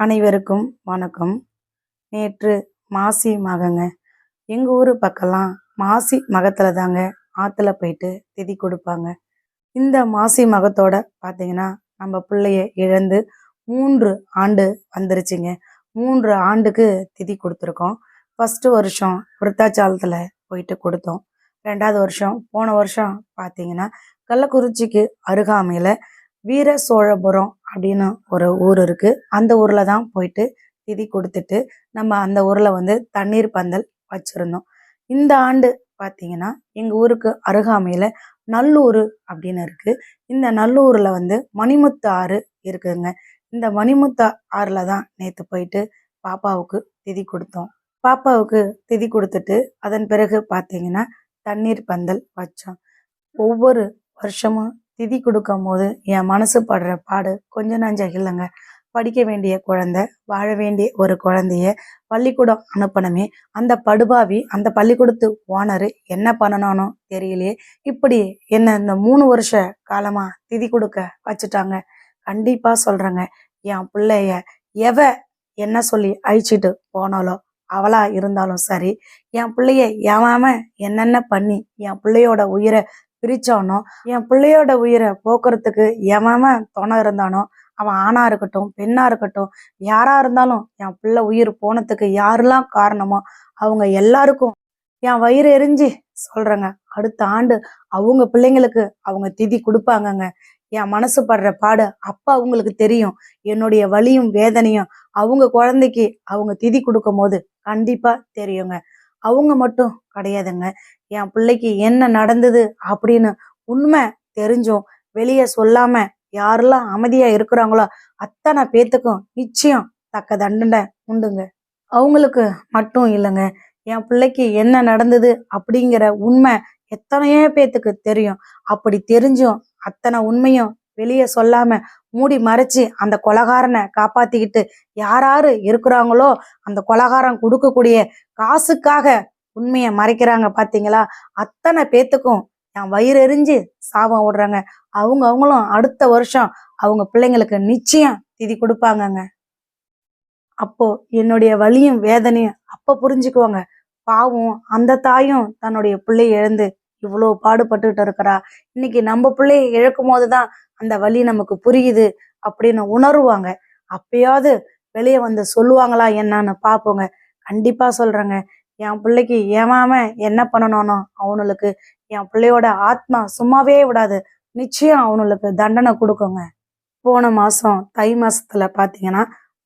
அனைவருக்கும் வணக்கம். நேற்று மாசி மகங்க. எங்கள் ஊர் பக்கம்லாம் மாசி மகத்தில் தாங்க ஆற்றுல போயிட்டு திதி கொடுப்பாங்க. இந்த மாசி மகத்தோட பார்த்தீங்கன்னா நம்ம பிள்ளைய இழந்து மூன்று ஆண்டு வந்துருச்சுங்க. மூன்று ஆண்டுக்கு திதி கொடுத்துருக்கோம். ஃபஸ்ட்டு வருஷம் விருத்தாச்சாலத்தில் போயிட்டு கொடுத்தோம். ரெண்டாவது வருஷம் போன வருஷம் பார்த்தீங்கன்னா கள்ளக்குறிச்சிக்கு அருகாமையில் வீர சோழபுரம் அப்படின்னு ஒரு ஊர் இருக்குது அந்த ஊரில் தான் போயிட்டு திதி கொடுத்துட்டு நம்ம அந்த ஊரில் வந்து தண்ணீர் பந்தல் வச்சுருந்தோம். இந்த ஆண்டு பார்த்தீங்கன்னா எங்கள் ஊருக்கு அருகாமையில் நல்லூர் அப்படின்னு இருக்குது இந்த நல்லூரில் வந்து மணிமுத்து ஆறு இருக்குதுங்க இந்த மணிமுத்து ஆறில் தான் நேற்று போயிட்டு பாப்பாவுக்கு திதி கொடுத்தோம். பாப்பாவுக்கு திதி கொடுத்துட்டு அதன் பிறகு பார்த்தீங்கன்னா தண்ணீர் பந்தல் வச்சோம். ஒவ்வொரு வருஷமும் திதி கொடுக்கும் போது என் மனசு படுற பாடு கொஞ்சம் நஞ்சம் இல்லைங்க படிக்க வேண்டிய குழந்தை வாழ வேண்டிய ஒரு குழந்தைய பள்ளிக்கூடம் அனுப்பணுமே. அந்த படுபாவி அந்த பள்ளிக்கூடத்து ஓனரு என்ன பண்ணணும்னு தெரியலையே. இப்படி என்ன இந்த மூணு வருஷ காலமா திதி கொடுக்க வச்சுட்டாங்க. கண்டிப்பா சொல்றேங்க. என் பிள்ளைய எவ என்ன சொல்லி அழிச்சிட்டு போனாலோ அவளா இருந்தாலும் சரி என் பிள்ளைய ஏமாம என்னென்ன பண்ணி என் பிள்ளையோட உயிரை பிரிச்சானோ? என் பிள்ளையோட உயிரை போக்குறதுக்கு எவன் துணை இருந்தானோ அவன் ஆணா இருக்கட்டும் பெண்ணா இருக்கட்டும் யாரா இருந்தாலும் என் பிள்ளை உயிர் போனதுக்கு யாரெல்லாம் காரணமோ அவங்க எல்லாருக்கும் என் வயிறு எரிஞ்சு சொல்றேங்க. அடுத்த ஆண்டு அவங்க பிள்ளைங்களுக்கு அவங்க திதி கொடுப்பாங்கங்க. என் மனசு படுற பாடு அப்ப அவங்களுக்கு தெரியும். என்னுடைய வலியும் வேதனையும் அவங்க குழந்தைக்கு அவங்க திதி கொடுக்கும் போது கண்டிப்பா தெரியுங்க. அவங்க மட்டும் கிடையாதுங்க. என் பிள்ளைக்கு என்ன நடந்தது அப்படின்னு உண்மை தெரிஞ்சும் வெளியே சொல்லாம யாரெல்லாம் அமைதியா இருக்கிறாங்களோ அத்தனை பேத்துக்கும் நிச்சயம் தக்க தண்டனை உண்டுங்க. அவங்களுக்கு மட்டும் இல்லைங்க. என் பிள்ளைக்கு என்ன நடந்தது அப்படிங்கிற உண்மை எத்தனையோ பேத்துக்கு தெரியும். அப்படி தெரிஞ்சும் அத்தனை உண்மையும் வெளியே சொல்லாம மூடி மறைச்சு அந்த கொலகாரனை காப்பாத்திக்கிட்டு யாராரு இருக்கிறாங்களோ அந்த கொலகாரம் கொடுக்கக்கூடிய காசுக்காக உண்மையை மறைக்கிறாங்க பார்த்தீங்களா அத்தனை பேத்துக்கும் என் வயிறு எரிஞ்சு சாபம் விடுறாங்க அவங்க அவங்களும் அடுத்த வருஷம் அவங்க பிள்ளைங்களுக்கு நிச்சயம் திதி கொடுப்பாங்கங்க. அப்போ என்னுடைய வலியும் வேதனையும் அப்ப புரிஞ்சுக்குவாங்க. பாவம் அந்த தாயும் தன்னுடைய பிள்ளைய இழந்து இவ்வளோ பாடுபட்டுக்கிட்டு இருக்கிறா. இன்னைக்கு நம்ம பிள்ளைய இழக்கும் போதுதான் அந்த வலி நமக்கு புரியுது அப்படின்னு உணருவாங்க. அப்பயாவது வெளியே வந்து சொல்லுவாங்களா என்னன்னு பார்ப்போங்க கண்டிப்பா சொல்றேங்க. என் பிள்ளைக்கு ஏமாம என்ன பண்ணணும்னோ அவனுக்கு என் பிள்ளையோட ஆத்மா சும்மாவே விடாது. நிச்சயம் அவனுக்கு தண்டனை கொடுக்குங்க. போன மாதம் தை மாசத்துல பார்த்தீங்கன்னா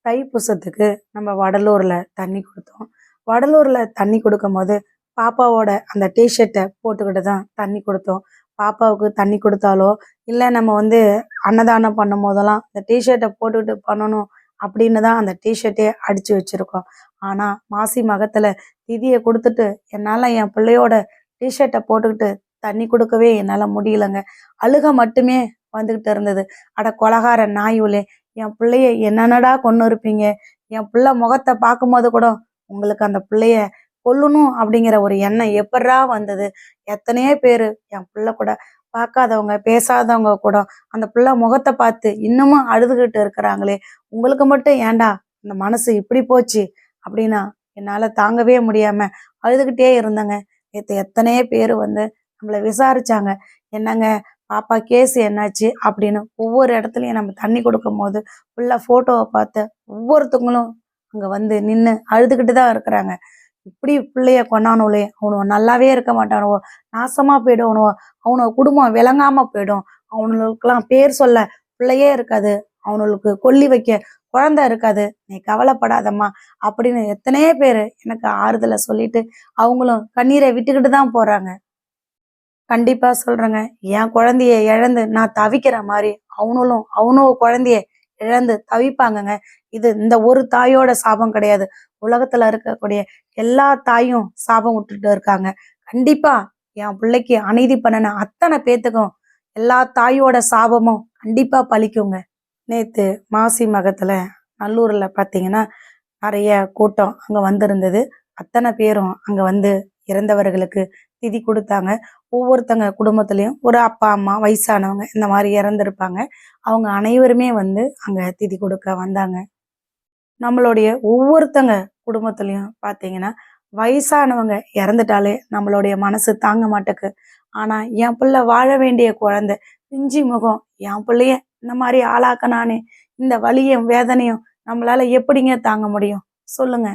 தைப்பூசத்துக்கு நம்ம வடலூரில் தண்ணி கொடுத்தோம். வடலூரில் தண்ணி கொடுக்கும் போது பாப்பாவோட அந்த டிஷர்ட்டை போட்டுக்கிட்டு தான் தண்ணி கொடுத்தோம். பாப்பாவுக்கு தண்ணி கொடுத்தாலோ இல்லை நம்ம வந்து அன்னதானம் பண்ணும் போதெல்லாம் அந்த டிஷர்ட்டை போட்டுக்கிட்டு பண்ணணும் அப்படின்னு தான் அந்த டிஷர்ட்டே அடிச்சு வச்சிருக்கோம். ஆனால் மாசி மகத்தில் திதியை கொடுத்துட்டு என்னால் என் பிள்ளையோட டிஷர்ட்டை போட்டுக்கிட்டு தண்ணி கொடுக்கவே என்னால் முடியலங்க. அழுக மட்டுமே வந்துக்கிட்டு இருந்தது. அட கொலகார நாயுலே என் பிள்ளைய என்னென்னடா கொண்டு இருப்பீங்க என் பிள்ளை முகத்தை பார்க்கும்போது கூட உங்களுக்கு அந்த பிள்ளைய கொல்லணும் அப்படிங்கிற ஒரு எண்ணம் எப்படா வந்தது? எத்தனையோ பேர் என் பிள்ளை கூட பார்க்காதவங்க பேசாதவங்க கூட அந்த பிள்ளை முகத்தை பார்த்து இன்னமும் அழுதுகிட்டு இருக்கிறாங்களே. உங்களுக்கு மட்டும் ஏண்டா அந்த மனசு இப்படி போச்சு? அப்படின்னா என்னால் தாங்கவே முடியாமல் அழுதுகிட்டே இருந்தேங்க. நேற்று எத்தனையோ பேர் வந்து நம்மளை விசாரித்தாங்க என்னங்க பாப்பா கேஸ் என்னாச்சு? அப்படின்னு ஒவ்வொரு இடத்துலையும் நம்ம தண்ணி கொடுக்கும் போது ஃபுல்லாக ஃபோட்டோவை பார்த்து ஒவ்வொருத்தவங்களும் அங்கே வந்து நின்று அழுதுகிட்டு தான் இருக்கிறாங்க. இப்படி பிள்ளைய கொண்டானுவலே அவனுவ நல்லாவே இருக்க மாட்டானுவோ நாசமா போயிடுவனுவோ அவனோட குடும்பம் விளங்காமல் போயிடும். அவனுக்கெல்லாம் பேர் சொல்ல பிள்ளையே இருக்காது. அவனுக்கு கொல்லி வைக்க குழந்தை இருக்காது. நீ கவலைப்படாதம்மா. அப்படின்னு எத்தனையோ பேர் எனக்கு ஆறுதலை சொல்லிட்டு அவங்களும் கண்ணீரை விட்டுக்கிட்டு தான் போறாங்க. கண்டிப்பா சொல்றேங்க. என் குழந்தைய இழந்து நான் தவிக்கிற மாதிரி அவனும் அவனோ குழந்தைய இழந்து தவிப்பாங்கங்க. இது இந்த ஒரு தாயோட சாபம் கிடையாது. உலகத்துல இருக்கக்கூடிய எல்லா தாயும் சாபம் விட்டுட்டு இருக்காங்க. கண்டிப்பா என் பிள்ளைக்கு அநீதி பண்ணின அத்தனை பேத்துக்கும் எல்லா தாயோட சாபமும் கண்டிப்பா பழிக்குங்க. நேற்று மாசி மகத்தில் நல்லூரில் பார்த்தீங்கன்னா நிறைய கூட்டம் அங்கே வந்திருந்தது. அத்தனை பேரும் அங்கே வந்து இறந்தவர்களுக்கு திதி கொடுத்தாங்க. ஒவ்வொருத்தங்க குடும்பத்துலேயும் ஒரு அப்பா அம்மா வயசானவங்க இந்த மாதிரி இறந்துருப்பாங்க. அவங்க அனைவருமே வந்து அங்கே திதி கொடுக்க வந்தாங்க. நம்மளுடைய ஒவ்வொருத்தங்க குடும்பத்துலேயும் பார்த்தீங்கன்னா வயசானவங்க இறந்துட்டாலே நம்மளுடைய மனசு தாங்க மாட்டேக்கு. ஆனால் என் பிள்ளை வாழ வேண்டிய குழந்தை பிஞ்சி முகம் என் பிள்ளைய இந்த மாதிரி ஆளாக்க நானே இந்த வலியும் வேதனையும் நம்மளால எப்படிங்க தாங்க முடியும்? சொல்லுங்க.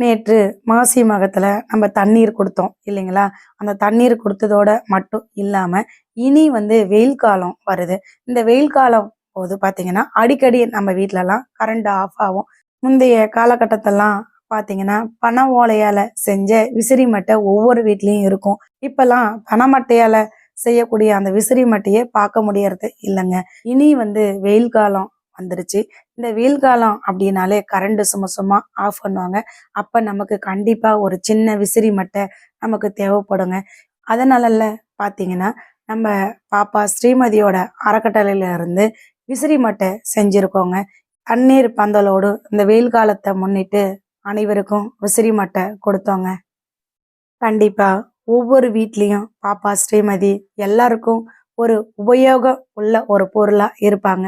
நேற்று மாசி மகத்தில் நம்ம தண்ணீர் கொடுத்தோம் இல்லைங்களா? அந்த தண்ணீர் கொடுத்ததோட மட்டும் இல்லாமல் இனி வந்து வெயில் காலம் வருது. இந்த வெயில் காலம் போது பார்த்தீங்கன்னா அடிக்கடி நம்ம வீட்டிலலாம் கரண்ட் ஆஃப் ஆகும். முந்தைய காலகட்டத்தெல்லாம் பார்த்தீங்கன்னா பனை ஓலையால் செஞ்ச விசிறி மட்டை ஒவ்வொரு வீட்லேயும் இருக்கும். இப்போல்லாம் பனை மட்டையால் செய்யக்கூடிய அந்த விசிறி மட்டையே பார்க்க முடியறது இல்லைங்க. இனி வந்து வெயில் காலம் வந்துருச்சு. இந்த வெயில் காலம் அப்படின்னாலே கரண்ட் சும்மா சும்மா ஆஃப் பண்ணுவாங்க. அப்ப நமக்கு கண்டிப்பா ஒரு சின்ன விசிறி மட்டை நமக்கு தேவைப்படுங்க. அதனால பாத்தீங்கன்னா நம்ம பாப்பா ஸ்ரீமதியோட அறக்கட்டளையில இருந்து விசிறி மட்டை செஞ்சிருக்கோங்க. தண்ணீர் பந்தலோடு இந்த வெயில் காலத்தை முன்னிட்டு அனைவருக்கும் விசிறி மட்டை கொடுத்தோங்க. கண்டிப்பா ஒவ்வொரு வீட்லேயும் பாப்பா ஸ்ரீமதி எல்லாருக்கும் ஒரு உபயோகம் உள்ள ஒரு பொருளாக இருப்பாங்க.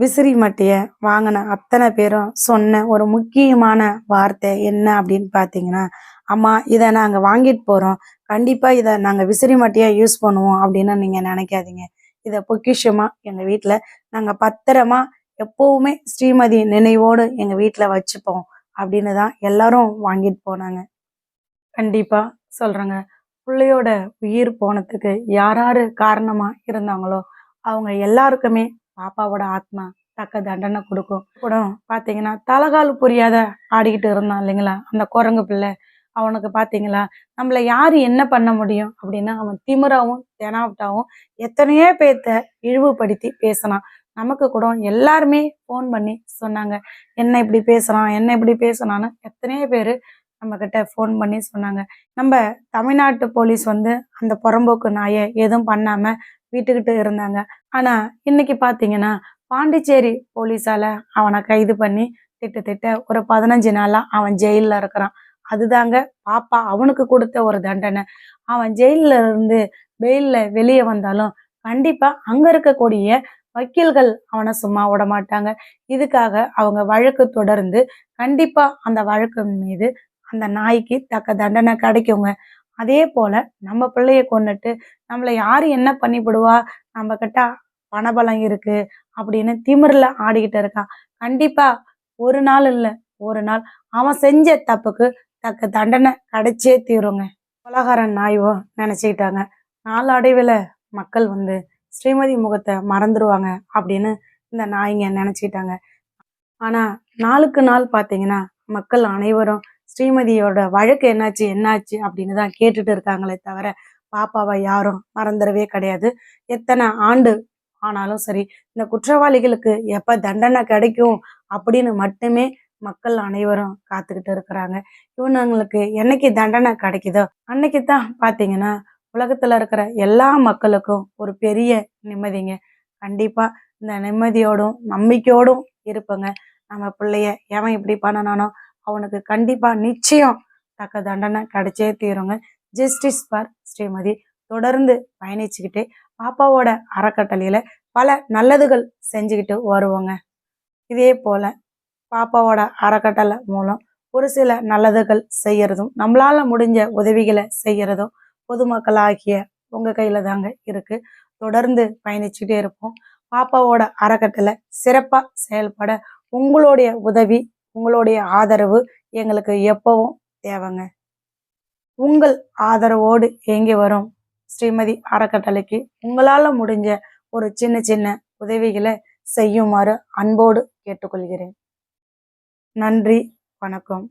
விசிறி மட்டையை வாங்கின அத்தனை பேரும் சொன்ன ஒரு முக்கியமான வார்த்தை என்ன அப்படின்னு பார்த்தீங்கன்னா அம்மா இதை நாங்கள் வாங்கிட்டு போகிறோம் கண்டிப்பாக இதை நாங்கள் விசிறி மட்டையா யூஸ் பண்ணுவோம் அப்படின்னு நீங்கள் நினைக்காதீங்க. இதை பொக்கிஷமாக எங்கள் வீட்டில் நாங்கள் பத்திரமா எப்போவுமே ஸ்ரீமதி நினைவோடு எங்கள் வீட்டில் வச்சுப்போம் அப்படின்னு தான் எல்லாரும் வாங்கிட்டு போனாங்க. கண்டிப்பாக சொல்கிறாங்க பிள்ளையோட உயிர் போனதுக்கு யார் யார் காரணமாக இருந்தாங்களோ அவங்க எல்லாருக்குமே பாப்பாவோட ஆத்மா தக்க தண்டனை கொடுக்கும். கூட பார்த்தீங்கன்னா தலகால் புரியாத ஆடிக்கிட்டு இருந்தான் இல்லைங்களா? அந்த குரங்கு பிள்ளை. அவனுக்கு பார்த்தீங்களா நம்மளை யார் என்ன பண்ண முடியும் அப்படின்னா அவன் திமிராவும் தெனாவட்டாவும் எத்தனையோ பேர்த்த இழிவுபடுத்தி பேசினான். நமக்கு கூட எல்லாருமே ஃபோன் பண்ணி சொன்னாங்க என்ன இப்படி பேசுகிறான் என்ன இப்படி பேசுனான்னு எத்தனையோ பேர் நம்ம ஃபோன் பண்ணி சொன்னாங்க. நம்ம தமிழ்நாட்டு போலீஸ் வந்து அந்த புறம்போக்கு நாயை எதுவும் பண்ணாம வீட்டுக்கிட்டு இருந்தாங்க. ஆனால் இன்னைக்கு பார்த்தீங்கன்னா பாண்டிச்சேரி போலீஸால அவனை கைது பண்ணி திட்டத்திட்ட ஒரு பதினஞ்சு நாளா அவன் ஜெயில்ல இருக்கிறான். அதுதாங்க பாப்பா அவனுக்கு கொடுத்த ஒரு தண்டனை. அவன் ஜெயில்ல இருந்து வெயிலில் வெளியே வந்தாலும் கண்டிப்பா அங்க இருக்கக்கூடிய வக்கீல்கள் அவனை சும்மா விட மாட்டாங்க. இதுக்காக அவங்க வழக்கு தொடர்ந்து கண்டிப்பாக அந்த வழக்கு மீது அந்த நாய்க்கு தக்க தண்டனை கிடைக்குங்க. அதே போல நம்ம பிள்ளைய கொண்டுட்டு நம்மளை யாரு என்ன பண்ணிவிடுவா? நம்ம கிட்ட பணபலம் இருக்கு அப்படின்னு திமிரில் ஆடிக்கிட்டு இருக்கான் கண்டிப்பா ஒரு நாள் இல்லை ஒரு நாள் அவன் செஞ்ச தப்புக்கு தக்க தண்டனை கிடைச்சே தீருங்க. உலகாரன் நாய்வோ நினச்சிக்கிட்டாங்க. நாளடைவில் மக்கள் வந்து ஸ்ரீமதி முகத்தை மறந்துடுவாங்க அப்படின்னு இந்த நாய்ங்க நினச்சிக்கிட்டாங்க. ஆனால் நாளுக்கு நாள் பார்த்தீங்கன்னா மக்கள் அனைவரும் ஸ்ரீமதியோட வழக்கு என்னாச்சு என்னாச்சு அப்படின்னு தான் கேட்டுட்டு இருக்காங்களே தவிர பாப்பாவை யாரும் மறந்துடவே கிடையாது. எத்தனை ஆண்டு ஆனாலும் சரி இந்த குற்றவாளிகளுக்கு எப்போ தண்டனை கிடைக்கும் அப்படின்னு மட்டுமே மக்கள் அனைவரும் காத்துக்கிட்டு இருக்கிறாங்க. இவனுங்களுக்கு என்னைக்கு தண்டனை கிடைக்குதோ அன்னைக்கு தான் பார்த்தீங்கன்னா உலகத்தில் இருக்கிற எல்லா மக்களுக்கும் ஒரு பெரிய நிம்மதிங்க. கண்டிப்பாக இந்த நிம்மதியோடும் நம்பிக்கையோடும் இருப்பங்க. நம்ம பிள்ளைய எவன் இப்படி பண்ணனானோ அவனுக்கு கண்டிப்பா நிச்சயம் தக்க தண்டனை கிடைச்சே தீருங்க. ஜஸ்டிஸ் ஃபார் ஸ்ரீமதி தொடர்ந்து பயணிச்சுக்கிட்டே பாப்பாவோட அறக்கட்டளையில பல நல்லதுகள் செஞ்சுக்கிட்டு வருவோங்க. இதே போல பாப்பாவோட அறக்கட்டளை மூலம் ஒரு சில நல்லதுகள் செய்யறதும் நம்மளால முடிஞ்ச உதவிகளை செய்யறதும் பொதுமக்களாகிய உங்க கையில தாங்க இருக்கு. தொடர்ந்து பயணிச்சுட்டே இருப்போம். பாப்பாவோட அறக்கட்டளை சிறப்பா செயல்பட உங்களுடைய உதவி உங்களுடைய ஆதரவு எங்களுக்கு எப்பவும் தேவைங்க. உங்கள் ஆதரவோடு எங்கே வரும். ஸ்ரீமதி அறக்கட்டளைக்கு உங்களால் முடிஞ்ச ஒரு சின்ன சின்ன உதவிகளை செய்யுமாறு அன்போடு கேட்டுக்கொள்கிறேன். நன்றி வணக்கம்.